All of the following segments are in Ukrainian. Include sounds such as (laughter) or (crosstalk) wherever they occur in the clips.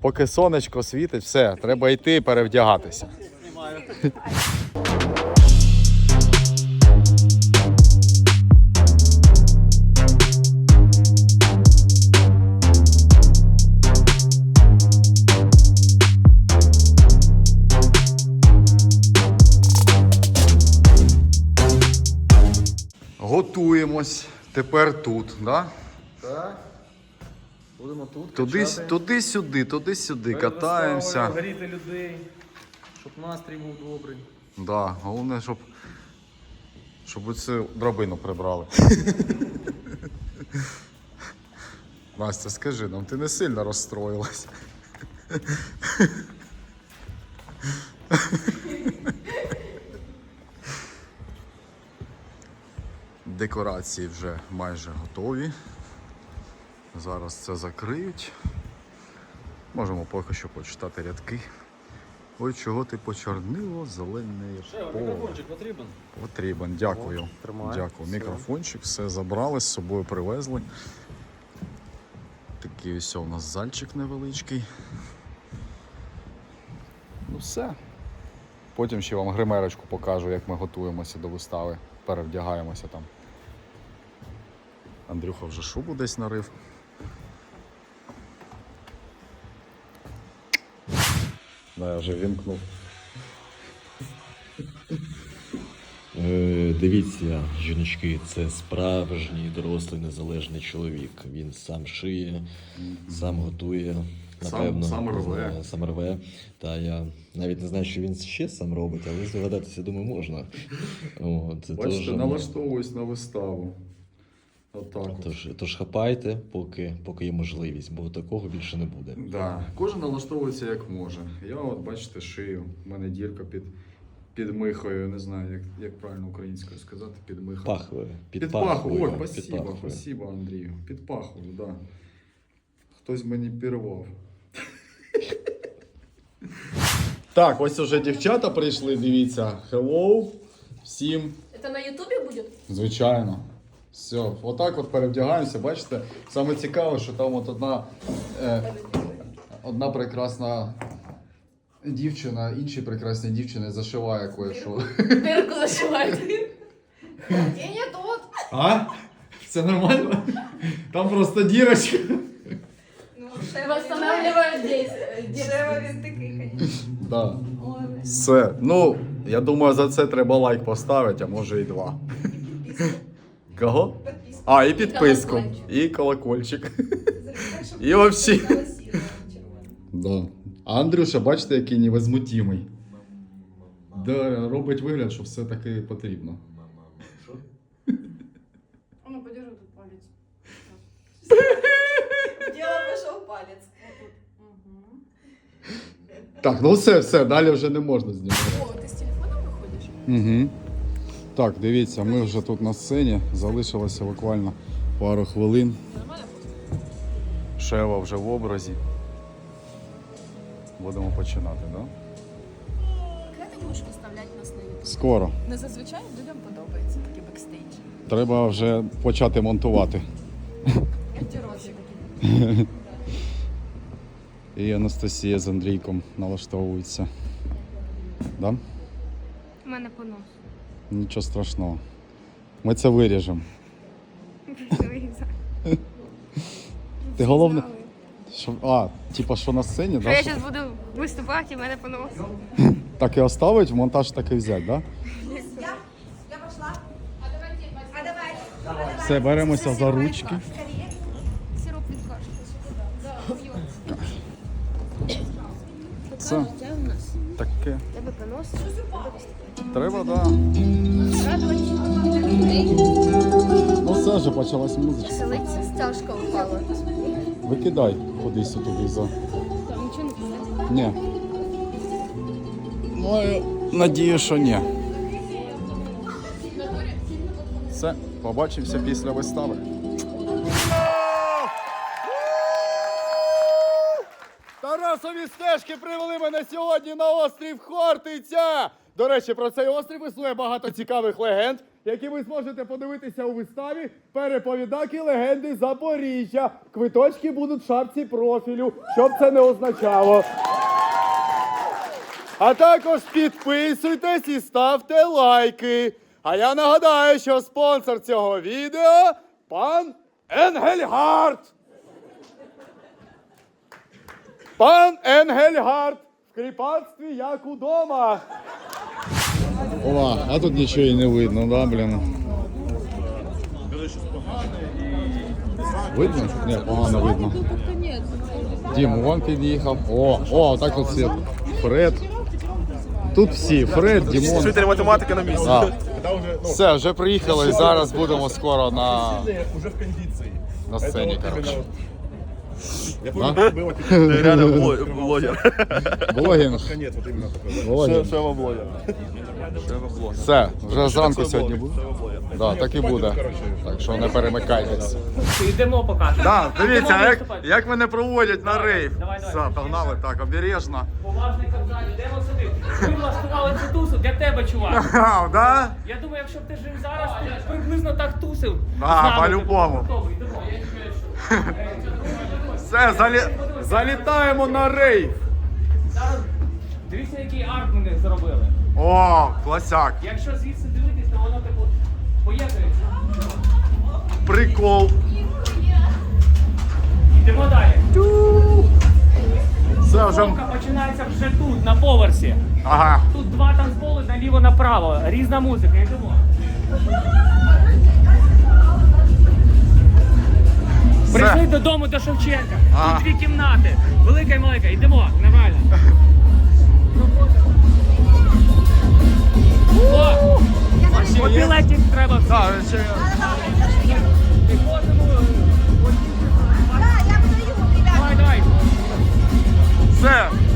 Поки сонечко світить, все, треба йти перевдягатися. Готуємось тепер тут, да? Так. Будемо тут. Туди, качати. туди-сюди, туди-сюди, катаємося. Горіти людей, щоб настрій був добрий. Да, головне, щоб, щоб цю драбину прибрали. Настя, скажи нам, ти не сильно розстроїлась. Декорації вже майже готові. Зараз це закриють. Можемо поки що почитати рядки. Ой, чого ти почорнило зелене поле. Мікрофончик потрібен? Потрібен, дякую. От. Дякую. Все. Мікрофончик, все забрали, з собою привезли. Такий ось у нас зальчик невеличкий. Ну все. Потім ще вам гримерочку покажу, як ми готуємося до вистави, перевдягаємося там. Андрюха вже шубу десь нарив. Да, я вже вімкнув. Е, Дивіться, жіночки, це справжній дорослий незалежний чоловік. Він сам шиє, сам готує, Сам- напевно, сам рве. е, сам рве. Та я навіть не знаю, що він ще сам робить, але здогадатися, думаю, можна. От, Бачите, тож, налаштовуюсь на виставу. Отак. от. Тож, тож хапайте, поки, поки є можливість, бо такого більше не буде. Да. Кожен налаштовується як може. Я от бачите, шию. У мене дірка під, під михою. Не знаю, як, як правильно українською сказати, під михою. Пахвою. Під, Під, пахою. пахвою. Ой, під спасибо, спасибо, Андрію. Під пахою, так. Да. Хтось мені пірвав. Так, ось уже дівчата прийшли, дивіться. Hello. Всім. Это на ютубе будет? Звичайно. Все, отак от перевдягаємося. Бачите, саме цікаве, що там от одна, е, одна прекрасна дівчина, інші прекрасні дівчини зашиває кое-що. Дырку зашивают. Где не тут? А? Це нормально? Там просто дірочка. Восстанавливают действие. Да. Все. Ну, я думаю, за це треба лайк поставити, а може і два. Кого? А, і підписку. І колокольчик. І вообще. (laughs) Да. А Андрюша, бачите, який невозмутимий. Да, робить вигляд, що все таки потрібно. Ну, подержи тут палец. (laughs) Дело пошел палец. Так, ну все, все, далі вже не можна знімати. О, ты с телефоном выходишь? Угу. Так, дивіться, ми вже тут на сцені. Залишилося буквально пару хвилин. Нормально? Шева вже в образі. Будемо починати, так? Да? Когда ты будешь выставлять нас на ютуб? Скоро. Не зазвичай людям подобається такі бекстейдж. Треба вже почати монтувати. І Анастасія з Андрійком налаштовуються. Да? У мене понос. Нічого страшного. Ми це виріжемо. (laughs) Ти головне. Що, а, типа, що на сцені, Що да? я зараз буду виступати, і мене понос. (laughs) Так і оставить, в монтаж так і взяти, да? Я, я пошла. А давай. А давай. Все, беремося за ручки. Сироп від кашля. Це таке. Тебе понос. Треба, да. Ну все вже почалась музичка. Селиться. Стяжка упала. Викидай кудись туди за. Там нічого не писати. Ні. Маю надію, що ні. Все, побачимося після вистави. Тарасові стежки привели мене сьогодні на острів Хортиця. До речі, про цей острів існує багато цікавих легенд. які ви зможете подивитися у виставі Переповідаки легенди Запоріжжя. Квиточки будуть в шапці профілю, щоб це не означало. А також підписуйтесь і ставте лайки. А я нагадаю, що спонсор цього відео пан Енгельгард. Пан Енгельгард в кріпацтві як удома. О, а тут нічого і не видно, да, блін. Видно? Ні, погано видно. Дім, вон під'їхав. О, о, так тут всі. Фред. Тут всі. Фред, Дімон. Вчитель математики на місці. Все, вже приїхали зараз будемо скоро на, Уже в кондиції. на сцені, коротше. Я помню, помню, было Ты реально бло- блогер. Блогінг. Нет, вот именно такой. Блогінг. Шева блогер. Шева блогер. Все, вже зранку сьогодні буде. Да, так і буде. Так що не перемикайтесь. Йдемо покажемо. Да, дивіться, Йдемо як, як мене проводять на рейв. давай, давай. Все, погнали так, обережно. Поважний казалі, йдемо сюди. Ми влаштували цю тусу для тебе, чувак. (laughs) Да? Я думаю, якщо б ти жив зараз, ти б приблизно так тусив. А, З нами, по-любому. типу, готовий, йдемо. (laughs) Все, залі... залітаємо на рейв. Зараз дивіться, який арт ми зробили. О, класяк. Якщо звідси дивитись, то воно типу поєднується. Прикол. Йдемо далі. Все вже. Тусовка починається вже тут, на поверсі. Ага. Тут два танцполи наліво-направо. Різна музика. Йдемо. Додому до Шевченка. А. Тут дві кімнати. Велика і маленька. Йдемо, нормально. О! По білеті треба всі. Так, ще... Підходимо. Да, я подаю, ребята. Давай, давай. Все.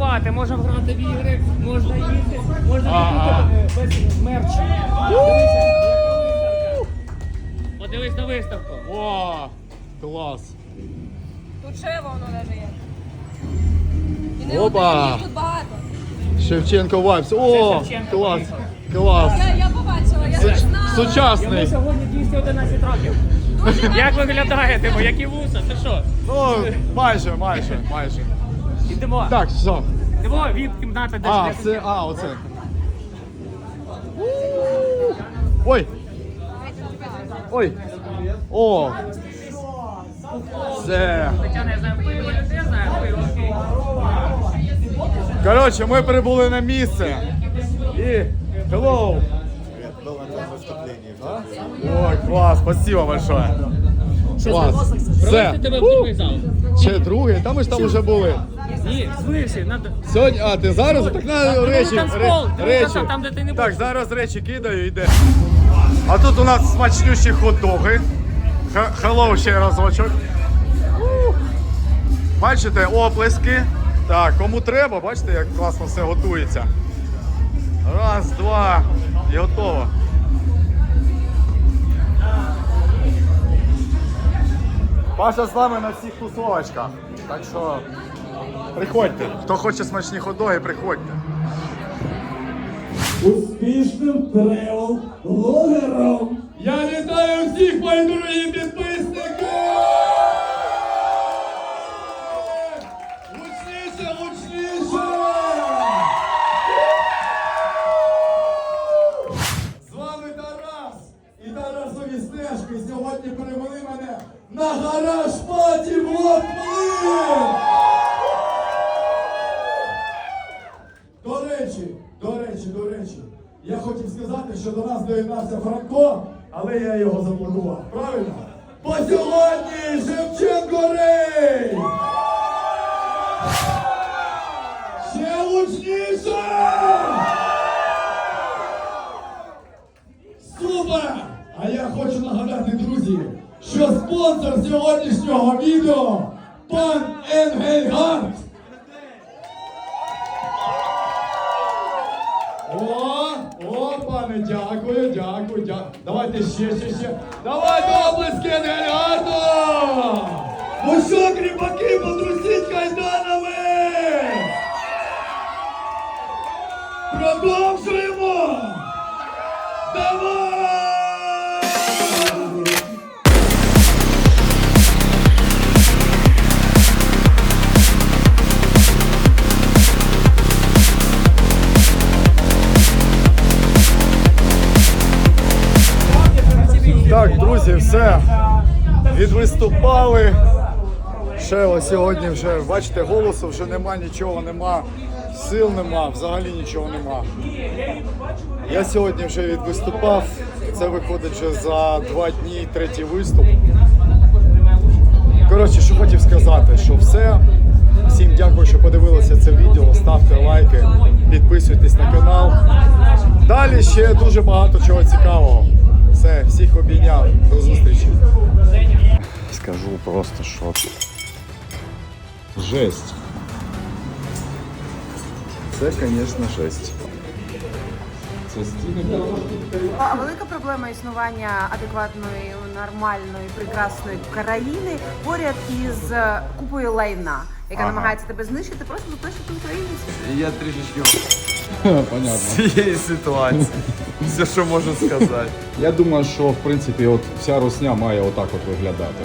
Відпочивати, можна грати в ігри, можна їсти, можна Ага. купити весь. Дивися, яка виставка. Подивись на виставку. О, клас. Тут ще воно навіть є. І не Опа. один, їх тут багато. Шевченко Вайпс. О, Шевченко клас. виїхав. Клас. Я, я побачила, я не знала. Йому Сучасний. сьогодні 211 років. (laughs) Як виглядає, типу, які вуса? Ти що? Ну, майже, майже, майже. Ідемо. Так, все. Ідемо, віп кімната, де А, це, а, оце. Ой. Ой. О. Все. Тетяна, я знаю, пиво, я знаю, пиво. Коротше, ми прибули на місце. І hello. Ой, клас, спасибо большое. Клас. Все. тебе в другий зал. Ще другий, там ми ж там вже були. Ні, в смислі, надо... Сьогодні, а ти зараз так на речі. танцпол, ре- другий речі. там, там, де ти не Так, будеш. зараз речі кидаю, йде. А тут у нас смачнющі хот-доги. Х- Hello ще разочок. Бачите, оплески. Так, кому треба, бачите, як класно все готується. Раз, два. І готово. Паша з нами на всіх тусовочках. Так що приходьте. Хто хоче смачні хот-доги, приходьте. Успішним тревел-блогером. Я вітаю всіх, мої дорогі підписники! Правильно? Бо сьогодні Шевченко Рей! Ще гучніше! Супер! А я хочу нагадати, друзі, що цього пан Енгельгард. О, пане, дякую, дякую, дякую. Давайте ще, ще, ще. Давайте облиски Енгельгарду! Ну що, кріпаки, потрусіть кайданами! Продовжуємо! Друзі, все. Відвиступали. Ще ось сьогодні вже, бачите, голосу вже нема, нічого нема, сил нема, взагалі нічого нема. Я сьогодні вже відвиступав. Це виходить вже за два дні третій виступ. Коротше, що хотів сказати, що все. Всім дякую, що подивилися це відео. Ставте лайки, підписуйтесь на канал. Далі ще дуже багато чого цікавого. Все, всіх обійняв. До зустрічі. Скажу просто, що жесть. Це, звісно, жесть. Це стіни. А велика проблема існування адекватної, нормальної, прекрасної країни поряд із е, купою лайна, яка Ага. намагається тебе знищити просто за те, що ти українець. Я трішечки (laughs) Понятно. цієї ситуації. Все, що можу сказати. Я думаю, що в принципі от вся русня має отак от виглядати.